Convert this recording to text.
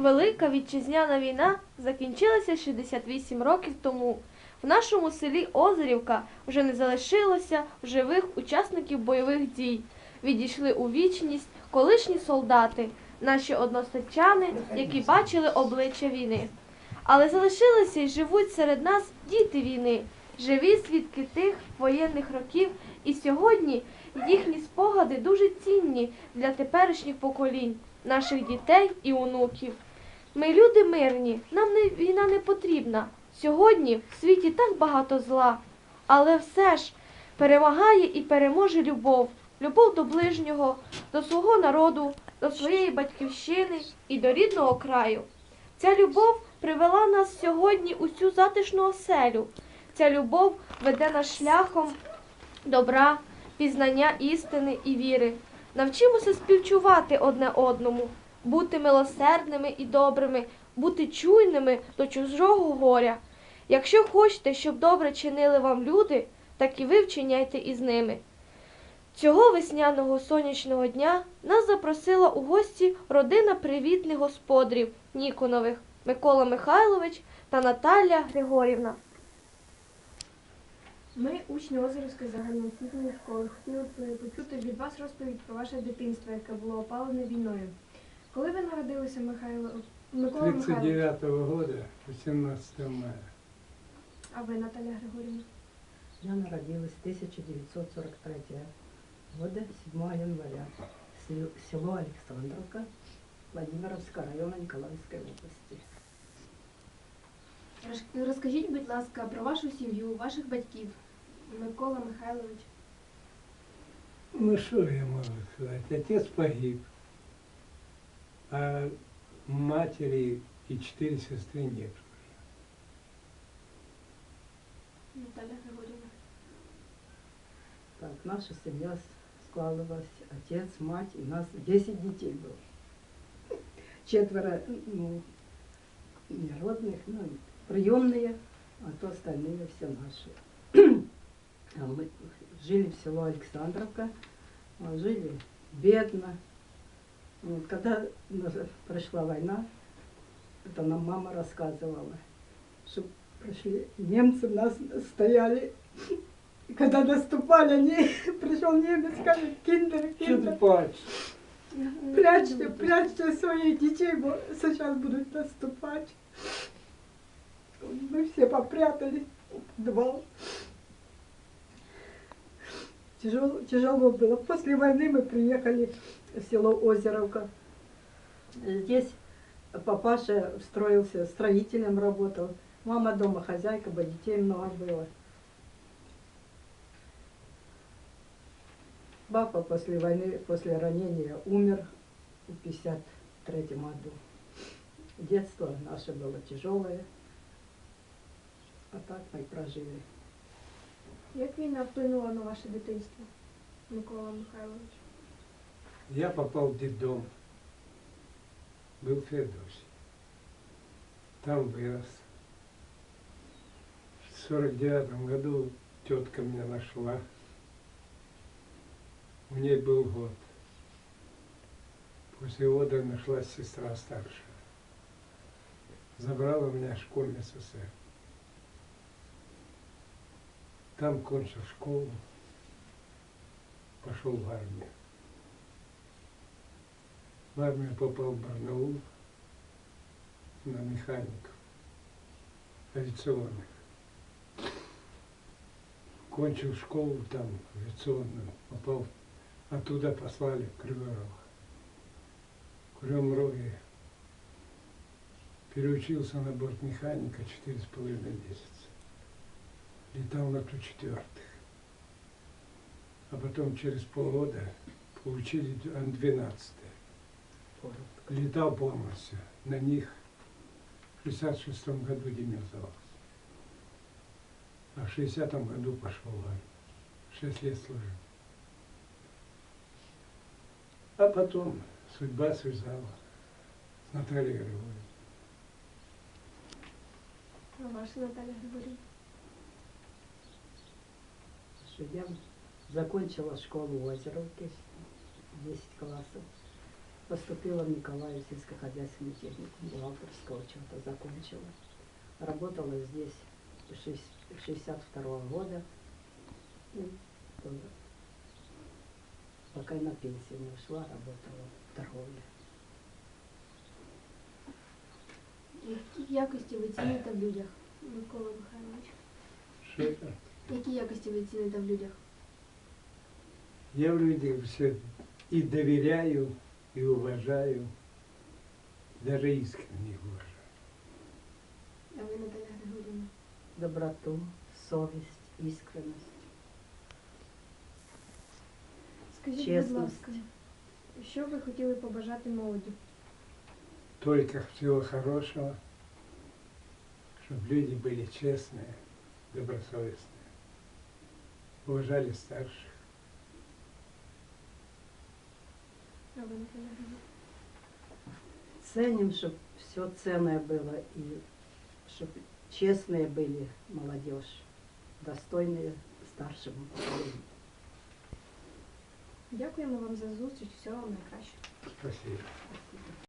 Велика вітчизняна війна закінчилася 68 років тому. В нашому селі Озерівка вже не залишилося живих учасників бойових дій. Відійшли у вічність колишні солдати, наші односельчани, які бачили обличчя війни. Але залишилися і живуть серед нас діти війни, живі свідки тих воєнних років, і сьогодні їхні спогади дуже цінні для теперішніх поколінь, наших дітей і онуків. Ми люди мирні, нам не, війна не потрібна. Сьогодні в світі так багато зла, але все ж перемагає і переможе любов. Любов до ближнього, до свого народу, до своєї батьківщини і до рідного краю. Ця любов привела нас сьогодні у цю затишну оселю. Ця любов веде нас шляхом добра, пізнання істини і віри. Навчимося співчувати одне одному, бути милосердними і добрими, бути чуйними до чужого горя. Якщо хочете, щоб добре чинили вам люди, так і ви вчиняйте із ними. Цього весняного сонячного дня нас запросила у гості родина привітних господарів Ніконових Микола Михайлович та Наталя Григорівна. Ми, учні Озерівської загальноосвітньої школи, хотіли б почути від вас розповідь про ваше дитинство, яке було опалене війною. Коли ви народилися, Михайло Микола Михайлович, 39 года, 18 мая. а ви, Наталя Григорівна? Я народилась 1943 года, 7 января, Село- Александровка, Владимировского района Николаевской области. Розкажіть, будь ласка, про вашу сім'ю, ваших батьків. Микола Михайлович. Ну что я могу сказать? Отец погиб, а матери и четыре сестры нет. Наталя Григорівна. Так, наша семья складывалась, отец, мать, и нас 10 детей было. Четверо, ну, неродных, ну, приемные, а то остальные все наши. А мы жили в село Александровка, а жили бедно. Вот, когда прошла война, это нам мама рассказывала, что пришли немцы, нас стояли, и когда наступали, они, пришел немец, скажет, киндер, киндер, прячьте, прячьте своих детей, сейчас будут наступать. Мы все попрятались в подвал. Тяжело, тяжело было. После войны мы приехали в село Озеровка. Здесь папаша строился, строителем работал. Мама дома хозяйка, бо детей много было. Папа после войны, после ранения умер в 53 году. Детство наше было тяжелое, а так мы прожили. Як війна вплинула на ваше дитинство, Микола Михайлович? Я попал в детдом. Был Федосий. Там вырос. В сорок девятом году тетка меня нашла. У ней был год. После года нашлась сестра старшая. Забрала меня в школьный СССР. Там кончил школу. Пошел в армию. В армию попал в Барнаул на механиков авиационных. Кончил школу там авиационную, попал, оттуда послали в Кривой Рог. В переучился на борт механика четыре с половиной месяца. Летал на Ту-4. А потом через полгода получили Ан-12. Летал полностью. На них в 66 году демилизовался. А в 60 году пошел в армию. Шесть лет служил. А потом судьба связала с Натальей Григорьевной. А ваша Наталя Григорівна? Что я закончила школу в Озеровке, 10 классов. Поступила в Николаев сельскохозяйственный техникум, бухгалтерского чего-то закончила. Работала здесь с 62 года. И тоже пока и на пенсию не ушла, работала в торговле. Які якості ви ціните в людях, Микола Михайлович? Что это? Які якості ви ціните в людях? Я в людях все и доверяю, и уважаю, даже искренне их уважаю. А ви Наталя Григорівна? Доброту, совесть, искренность. Скажіть, будь Чесність. ласка, що ви хотіли побажати молоді? Только всего хорошего, чтобы люди были честные, добросовестные, уважали старших. А ви Наталя Григорівна? Ценим, чтобы все ценное было и чтобы честные были молодежь, достойные старшему поколению. Дякуємо вам за зустріч, всього вам найкращого. Спасибо. Спасибо.